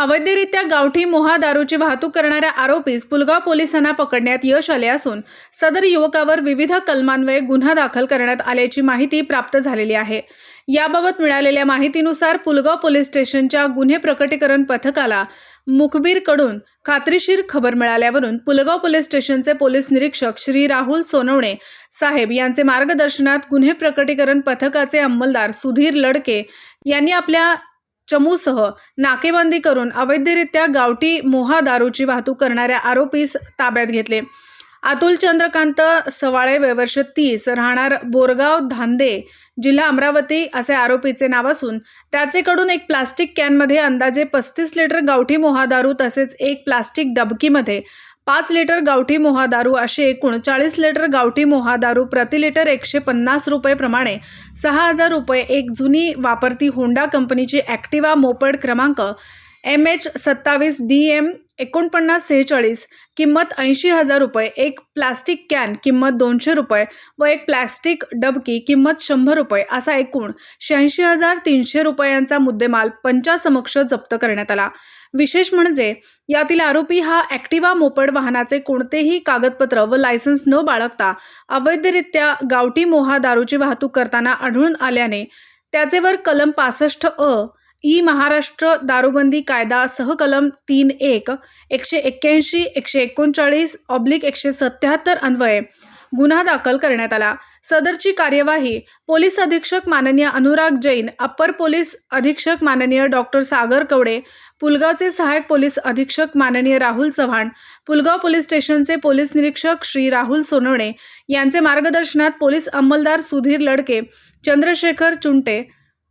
अवैधरित्या गावठी मोहा दारूची वाहतूक करणाऱ्या आरोपीस पुलगाव पोलिसांना पकडण्यात यश आले असून सदर युवकावर विविध कलमान्वये गुन्हा दाखल करण्यात आल्याची माहिती प्राप्त झालेली आहे. याबाबत मिळालेल्या माहितीनुसार पुलगाव पोलीस स्टेशनच्या गुन्हे प्रकटीकरण पथकाला मुखबीरकडून खात्रीशीर खबर मिळाल्यावरून पुलगाव पोलीस स्टेशनचे पोलीस निरीक्षक श्री राहुल सोनवणे साहेब यांचे मार्गदर्शनात गुन्हे प्रकटीकरण पथकाचे अंमलदार सुधीर लडके यांनी आपल्या चमूसह नाकेबंदी करून अवैधरित्या गावठी मोहा दारूची वाहतूक करणाऱ्या आरोपीस ताब्यात घेतले. अतुल चंद्रकांत सवाळे वयवर्ष तीस राहणार बोरगाव धांदे जिल्हा अमरावती असे आरोपीचे नाव असून त्याचेकडून एक प्लास्टिक कॅनमध्ये अंदाजे पस्तीस लिटर गावठी मोहा दारू तसेच एक प्लास्टिक डबकीमध्ये पाच लिटर गावठी मोहा दारू असे एकूण चाळीस लिटर गावठी मोहा दारू प्रति लिटर एकशे पन्नास रुपये प्रमाणे सहा हजार रुपये एक जुनी वापरती होंडा कंपनीची ॲक्टिवा मोपड क्रमांक एम एच सत्तावीस डी एम एकोणपन्नास सेहेचाळीस किंमत ऐंशी हजार रुपये एक प्लास्टिक कॅन किंमत दोनशे रुपये व एक प्लास्टिक डबकी किंमत शंभर रुपये असा एकूण शहाऐंशी हजार तीनशे रुपयांचा मुद्देमाल पंचासमक्ष जप्त करण्यात आला. विशेष म्हणजे यातील आरोपी हा ॲक्टिवा मोपड वाहनाचे कोणतेही कागदपत्र व लायसन्स न बाळगता अवैधरित्या गावठी मोहा दारूची वाहतूक करताना आढळून आल्याने त्याचेवर कलम पासष्ट अ ई महाराष्ट्र दारूबंदी कायदा सहकलम तीन एक एकशे एक्क्याऐंशी एकशे एकोणचाळीस ऑब्लिक एकशे सत्याहत्तर अन्वये गुन्हा दाखल करण्यात आला. सदरची कार्यवाही पोलीस अधीक्षक माननीय अनुराग जैन अप्पर पोलीस अधीक्षक माननीय डॉक्टर सागर कवडे पुलगावचे सहायक पोलीस अधीक्षक माननीय राहुल चव्हाण पुलगाव पोलीस स्टेशनचे पोलीस निरीक्षक श्री राहुल सोनवणे यांचे मार्गदर्शनात पोलीस अंमलदार सुधीर लडके चंद्रशेखर चुंटे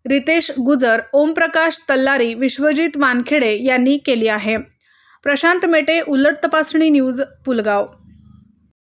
रितेश गुजर ओमप्रकाश तल्लारी विश्वजित वानखेडे यांनी केली आहे. प्रशांत मेटे उलट तपासणी न्यूज पुलगाव.